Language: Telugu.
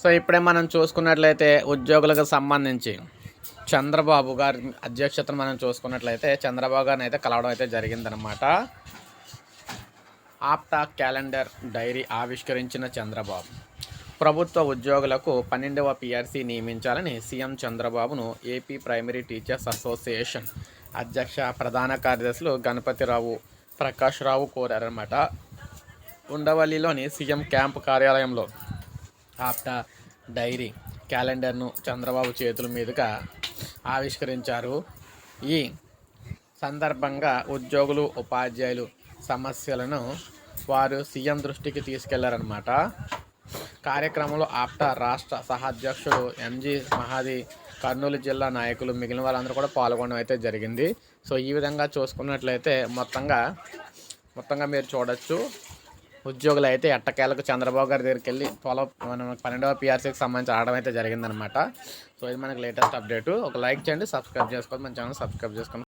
సో ఇప్పుడే మనం చూసుకున్నట్లయితే ఉద్యోగులకు సంబంధించి చంద్రబాబు గారి అధ్యక్షతను మనం చూసుకున్నట్లయితే చంద్రబాబు గారిని అయితే కలవడం అయితే జరిగిందనమాట ఆప్టా క్యాలెండర్ డైరీ ఆవిష్కరించిన చంద్రబాబు. ప్రభుత్వ ఉద్యోగులకు పన్నెండవ పిఆర్సీ నియమించాలని సీఎం చంద్రబాబును ఏపీ ప్రైమరీ టీచర్స్ అసోసియేషన్ అధ్యక్ష ప్రధాన కార్యదర్శులు గణపతిరావు ప్రకాష్ రావు కోరారన్నమాట. ఉండవల్లిలోని సీఎం క్యాంప్ కార్యాలయంలో ఆప్టా డైరీ క్యాలెండర్ను చంద్రబాబు చేతుల మీదుగా ఆవిష్కరించారు. ఈ సందర్భంగా ఉద్యోగులు ఉపాధ్యాయులు సమస్యలను వారు సీఎం దృష్టికి తీసుకెళ్ళారనమాట కార్యక్రమంలో ఆప్టా రాష్ట్ర సహాధ్యక్షుడు ఎంజి మహాది కర్నూలు జిల్లా నాయకులు మిగిలిన వాళ్ళందరూ కూడా పాల్గొనడం అయితే జరిగింది. సో ఈ విధంగా చూసుకున్నట్లయితే మొత్తంగా మొత్తంగా మీరు చూడొచ్చు. ఉద్యోగులు అయితే ఎట్టకేలకు చంద్రబాబు గారి దగ్గరికి వెళ్ళి ట్వెల్వ్ మనం పన్నెండవ పిఆర్సీకి సంబంధించి ఆడడం అయితే జరిగిందనమాట సో ఇది మనకి లేటెస్ట్ అప్డేట్ ఒక లైక్ చేయండి సబ్స్క్రైబ్ చేసుకోండి మన ఛానల్ సబ్స్క్రైబ్ చేసుకోండి.